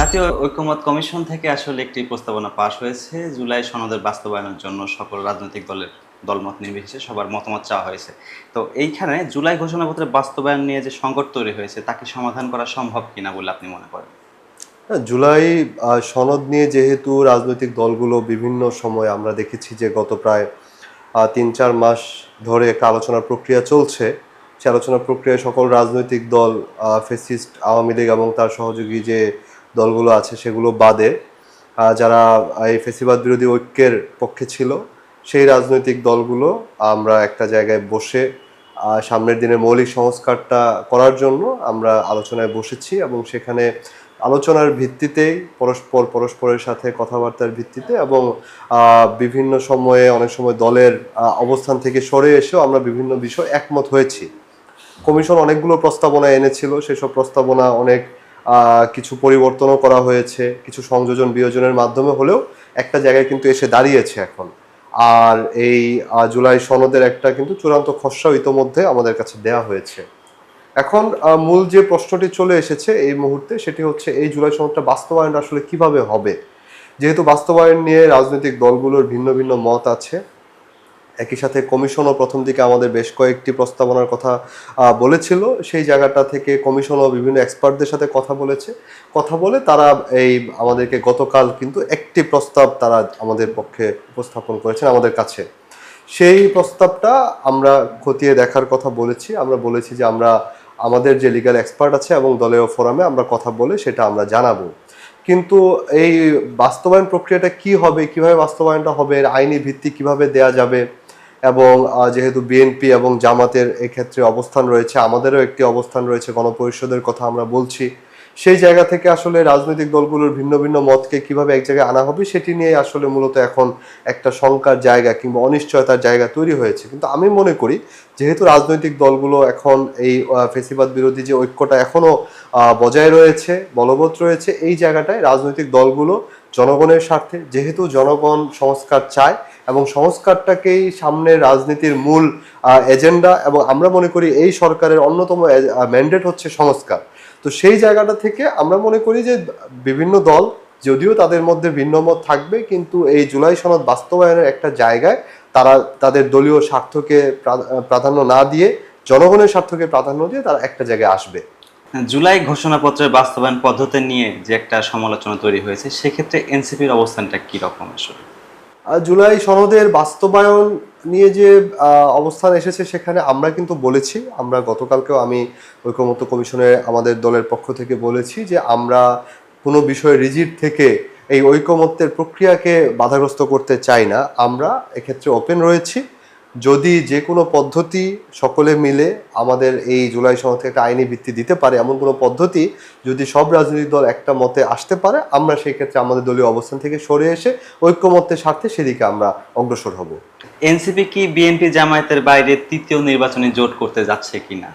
জাতীয় ঐক্যমত কমিশন থেকে আসলে একটি প্রস্তাবনা পাশ হয়েছে। জুলাই সনদের বাস্তবায়নের জন্য সকল রাজনৈতিক দলের দলমত নির্বিশেষে সবার মতামত চাওয়া হয়েছে। তো এইখানে জুলাই ঘোষণাপত্রের বাস্তবায়ন নিয়ে যে সংকট তৈরি হয়েছে তাকে সমাধান করা সম্ভব কিনা বলে আপনি মনে করেন? জুলাই সনদ নিয়ে যেহেতু রাজনৈতিক দলগুলো বিভিন্ন সময় আমরা দেখেছি যে গত প্রায় তিন চার মাস ধরে একটা আলোচনার প্রক্রিয়া চলছে। সে আলোচনা প্রক্রিয়ায় সকল রাজনৈতিক দল ফেসিস্ট আওয়ামী লীগ এবং তার সহযোগী যে দলগুলো আছে, সেগুলো বাদে যারা এই ফেসিবাদ বিরোধী ঐক্যের পক্ষে ছিল, সেই রাজনৈতিক দলগুলো আমরা একটা জায়গায় বসে সামনের দিনে মৌলিক সংস্কারটা করার জন্য আমরা আলোচনায় বসেছি এবং সেখানে আলোচনার ভিত্তিতেই, পরস্পর পরস্পরের সাথে কথাবার্তার ভিত্তিতে এবং বিভিন্ন সময়ে, অনেক সময় দলের অবস্থান থেকে সরে এসেও আমরা বিভিন্ন বিষয় একমত হয়েছি। কমিশন অনেকগুলো প্রস্তাবনা এনেছিল, সেসব প্রস্তাবনা অনেক কিছু পরিবর্তনও করা হয়েছে, কিছু সংযোজন বিয়োজনের মাধ্যমে হলেও একটা জায়গায় কিন্তু এসে দাঁড়িয়েছে এখন। আর এই জুলাই সনদের একটা কিন্তু চূড়ান্ত খসড়া ইতোমধ্যে আমাদের কাছে দেয়া হয়েছে। এখন মূল যে প্রশ্নটি চলে এসেছে এই মুহূর্তে সেটি হচ্ছে এই জুলাই সনদটা বাস্তবায়ন আসলে কীভাবে হবে? যেহেতু বাস্তবায়ন নিয়ে রাজনৈতিক দলগুলোর ভিন্ন ভিন্ন মত আছে একই সাথে কমিশনও প্রথম দিকে আমাদের বেশ কয়েকটি প্রস্তাবনার কথা বলেছিল। সেই জায়গাটা থেকে কমিশনও বিভিন্ন এক্সপার্টদের সাথে কথা বলেছে। কথা বলে তারা এই আমাদেরকে গতকাল কিন্তু একটি প্রস্তাব তারা আমাদের পক্ষে উপস্থাপন করেছেন আমাদের কাছে। সেই প্রস্তাবটা আমরা খতিয়ে দেখার কথা বলেছি। আমরা বলেছি যে আমরা, আমাদের যে লিগ্যাল এক্সপার্ট আছে এবং দলীয় ফোরামে আমরা কথা বলে সেটা আমরা জানাব। কিন্তু এই বাস্তবায়ন প্রক্রিয়াটা কি হবে, কীভাবে বাস্তবায়নটা হবে আইনি ভিত্তি কীভাবে দেয়া যাবে এবং যেহেতু বিএনপি এবং জামাতের এক্ষেত্রে অবস্থান রয়েছে, আমাদেরও একটি অবস্থান রয়েছে, গণপরিষদের কথা আমরা বলছি। সেই জায়গা থেকে আসলে রাজনৈতিক দলগুলোর ভিন্ন ভিন্ন মতকে কীভাবে এক জায়গায় আনা হবে, সেটি নিয়ে আসলে মূলত এখন একটা শঙ্কার জায়গা কিংবা অনিশ্চয়তার জায়গা তৈরি হয়েছে। কিন্তু আমি মনে করি, যেহেতু রাজনৈতিক দলগুলো এখন এই ফেসিবাদ বিরোধী যে ঐক্যটা এখনও বজায় রয়েছে, বলবৎ রয়েছে, এই জায়গাটায় রাজনৈতিক দলগুলো জনগণের স্বার্থে, যেহেতু জনগণ সংস্কার চায় এবং সংস্কারটাকেই সামনে রাজনীতির মূল এজেন্ডা এবং আমরা মনে করি এই সরকারের অন্যতম ম্যান্ডেট হচ্ছে সংস্কার। তো সেই জায়গাটা থেকে আমরা মনে করি যে বিভিন্ন দল, যদিও তাদের মধ্যে ভিন্ন মত থাকবে, কিন্তু এই জুলাই সনদ বাস্তবায়নের একটা জায়গায় তারা তাদের দলীয় স্বার্থকে প্রাধান্য না দিয়ে, জনগণের স্বার্থকে প্রাধান্য দিয়ে তারা একটা জায়গায় আসবে। জুলাই ঘোষণাপত্রের বাস্তবায়ন পদ্ধতি নিয়ে যে একটা সমালোচনা তৈরি হয়েছে, সেক্ষেত্রে এনসিপির অবস্থানটা কি রকম আসলে? জুলাই সনদের বাস্তবায়ন নিয়ে যে অবস্থান এসেছে সেখানে আমরা কিন্তু বলেছি। আমরা গতকালকেও আমি ঐক্যমত্য কমিশনে আমাদের দলের পক্ষ থেকে বলেছি যে আমরা কোনো বিষয়ে রিজিট থেকে এই ঐকমত্যের প্রক্রিয়াকে বাধাগ্রস্ত করতে চাই না। আমরা এক্ষেত্রে ওপেন রয়েছি। যদি যে কোনো পদ্ধতি সকলে মিলে আমাদের এই জুলাই সনদ থেকে একটা আইনি ভিত্তি দিতে পারে, এমন কোনো পদ্ধতি যদি সব রাজনৈতিক দল একটা মতে আসতে পারে, আমরা সেই ক্ষেত্রে আমাদের দলীয় অবস্থান থেকে সরে এসে ঐক্যমত্যের স্বার্থে সেদিকে আমরা অগ্রসর হব। এনসিপি কি বিএনপি জামায়াতের বাইরে তৃতীয় নির্বাচনী জোট করতে যাচ্ছে কিনা?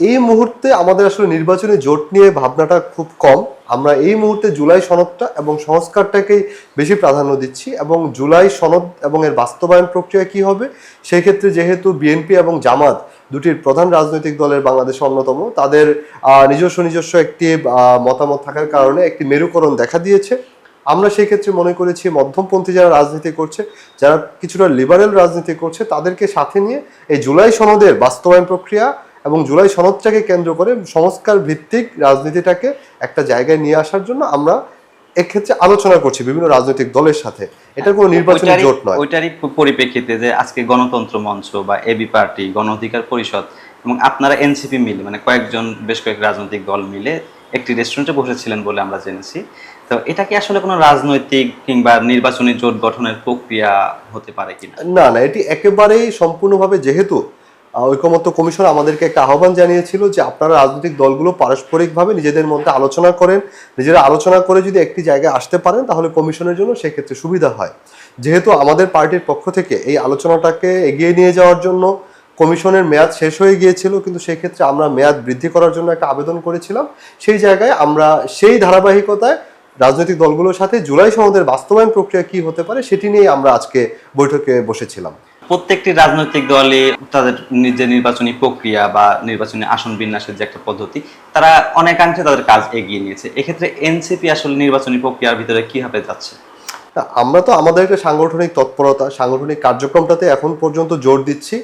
এই মুহূর্তে আমাদের আসলে নির্বাচনী জোট নিয়ে ভাবনাটা খুব কম। আমরা এই মুহূর্তে জুলাই সনদটা এবং সংস্কারটাকেই বেশি প্রাধান্য দিচ্ছি এবং জুলাই সনদ এবং এর বাস্তবায়ন প্রক্রিয়া কি হবে, সেই ক্ষেত্রে যেহেতু বিএনপি এবং জামাত দুটির প্রধান রাজনৈতিক দলের বাংলাদেশ অন্যতম, তাদের নিজস্ব নিজস্ব একটি মতামত থাকার কারণে একটি মেরুকরণ দেখা দিয়েছে। আমরা সেই ক্ষেত্রে মনে করেছি মধ্যমপন্থী যারা রাজনীতি করছে, যারা কিছুটা লিবারেল রাজনীতি করছে, তাদেরকে সাথে নিয়ে এই জুলাই সনদের বাস্তবায়ন প্রক্রিয়া এবং জুলাই সনদটাকে কেন্দ্র করে সংস্কার ভিত্তিক রাজনীতিটাকে একটা জায়গায় নিয়ে আসার জন্য আমরা এক্ষেত্রে আলোচনা করছি বিভিন্ন রাজনৈতিক দলের সাথে। এটা কোনো নির্বাচনী জোট নয়। ওইটারই পরিপ্রেক্ষিতে যে আজকে গণতন্ত্র মঞ্চ বা এবি পার্টি গণ অধিকার পরিষদ এবং আপনারা এনসিপি মিলে মানে কয়েকজন বেশ কয়েক রাজনৈতিক দল মিলে একটি রেস্টুরেন্টে বসেছিলেন বলে আমরা জেনেছি। তো এটা কি আসলে কোনো রাজনৈতিক কিংবা নির্বাচনী জোট গঠনের প্রক্রিয়া হতে পারে কিনা? না না এটি একেবারেই সম্পূর্ণভাবে যেহেতু ঐকমত্য কমিশন আমাদেরকে একটা আহ্বান জানিয়েছিল যে আপনারা রাজনৈতিক দলগুলো পারস্পরিকভাবে নিজেদের মধ্যে আলোচনা করেন, নিজেরা আলোচনা করে যদি একটি জায়গায় আসতে পারেন তাহলে কমিশনের জন্য সেক্ষেত্রে সুবিধা হয়। যেহেতু আমাদের পার্টির পক্ষ থেকে এই আলোচনাটাকে এগিয়ে নিয়ে যাওয়ার জন্য কমিশনের মেয়াদ শেষ হয়ে গিয়েছিল, কিন্তু সেক্ষেত্রে আমরা মেয়াদ বৃদ্ধি করার জন্য একটা আবেদন করেছিলাম। সেই জায়গায় আমরা সেই ধারাবাহিকতায় রাজনৈতিক দলগুলোর সাথে জুলাই সনদের বাস্তবায়ন প্রক্রিয়া কি হতে পারে সেটি নিয়ে আমরা আজকে বৈঠকে বসেছিলাম। প্রত্যেকটি রাজনৈতিক দলে তাদের নিজের নির্বাচনী প্রক্রিয়া বা নির্বাচনী আসন বিন্যাসের যে একটা পদ্ধতি, তারা অনেকাংশে তাদের কাজ এগিয়ে নিয়েছে। এক্ষেত্রে এনসিপি আসলে নির্বাচনী প্রক্রিয়ার ভিতরে কীভাবে যাচ্ছে? আমরা তো আমাদের একটা সাংগঠনিক তৎপরতা, সাংগঠনিক কার্যক্রমটাতে এখন পর্যন্ত জোর দিচ্ছি।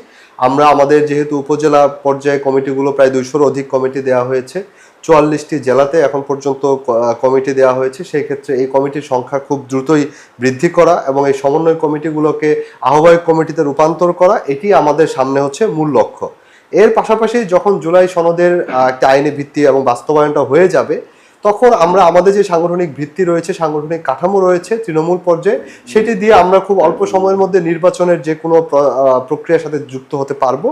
আমরা আমাদের যেহেতু উপজেলা পর্যায়ে কমিটিগুলো প্রায় দুইশোর অধিক কমিটি দেওয়া হয়েছে। চুয়াল্লিশটি জেলাতে এখন পর্যন্ত কমিটি দেওয়া হয়েছে। সেই ক্ষেত্রে এই কমিটির সংখ্যা খুব দ্রুতই বৃদ্ধি করা এবং এই সমন্বয় কমিটিগুলোকে আহ্বায়ক কমিটিতে রূপান্তর করা, এটি আমাদের সামনে হচ্ছে মূল লক্ষ্য। এর পাশাপাশি যখন জুলাই সনদের একটা আইনি ভিত্তি এবং বাস্তবায়নটা হয়ে যাবে তখন আমরা আমাদের যে সাংগঠনিক ভিত্তি রয়েছে সাংগঠনিক কাঠামো রয়েছে তৃণমূল পর্যায়ে সেটি দিয়ে আমরা খুব অল্প সময়ের মধ্যে নির্বাচনের যে কোনো প্রক্রিয়ার সাথে যুক্ত হতে পারব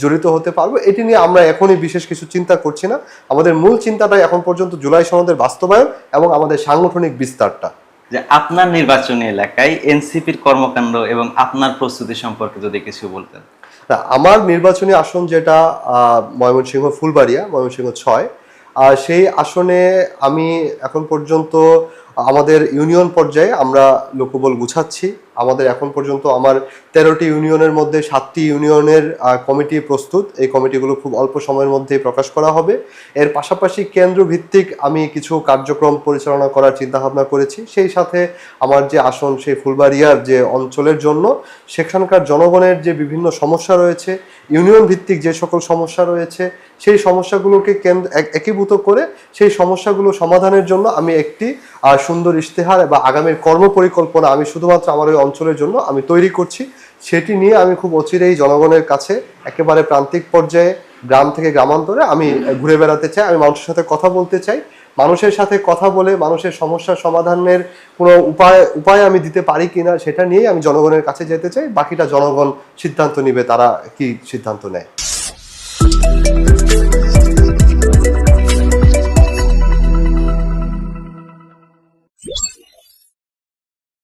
জড়িত হতে পারব। এটি নিয়ে আমরা এখনই বিশেষ কিছু চিন্তা করছি না। আমাদের মূল চিন্তাটাই এখন পর্যন্ত জুলাই সনদের বাস্তবায়ন এবং আমাদের সাংগঠনিক বিস্তারটা। যে আপনার নির্বাচনী এলাকায় এনসিপির কর্মকাণ্ড এবং আপনার প্রস্তুতি সম্পর্কে যদি কিছু বলতেন। আমার নির্বাচনী আসন যেটা ময়মনসিংহ ফুলবাড়িয়া ময়মনসিংহ ছয় সেই আসনে আমি এখন পর্যন্ত আমাদের ইউনিয়ন পর্যায়ে আমরা লোকবল গুছাচ্ছি। আমাদের এখন পর্যন্ত আমার তেরোটি ইউনিয়নের মধ্যে সাতটি ইউনিয়নের কমিটি প্রস্তুত। এই কমিটিগুলো খুব অল্প সময়ের মধ্যে প্রকাশ করা হবে। এর পাশাপাশি কেন্দ্র ভিত্তিক আমি কিছু কার্যক্রম পরিচালনা করার চিন্তাভাবনা করেছি। সেই সাথে আমার যে আসন, সেই ফুলবাড়িয়ার যে অঞ্চলের জন্য, সেখানকার জনগণের যে বিভিন্ন সমস্যা রয়েছে ইউনিয়ন ভিত্তিক যে সকল সমস্যা রয়েছে, সেই সমস্যাগুলোকে কেন্দ্র এক- একীভূত করে সেই সমস্যাগুলো সমাধানের জন্য আমি একটি সুন্দর ইশতেহার বা আগামীর কর্ম পরিকল্পনা আমি শুধুমাত্র আমার ওই অঞ্চলের জন্য আমি তৈরি করছি, সেটি নিয়ে আমি খুব অচিরেই জনগণের কাছে একেবারে প্রান্তিক পর্যায়ে, গ্রাম থেকে গ্রামান্তরে আমি ঘুরে বেড়াতে চাই, আমি মানুষের সাথে কথা বলতে চাই, মানুষের সাথে কথা বলে মানুষের সমস্যার সমাধানের কোনো উপায় উপায় আমি দিতে পারি কিনা সেটা নিয়েই আমি জনগণের কাছে যেতে চাই, বাকিটা জনগণ সিদ্ধান্ত নিবে, তারা কি সিদ্ধান্ত নেয়।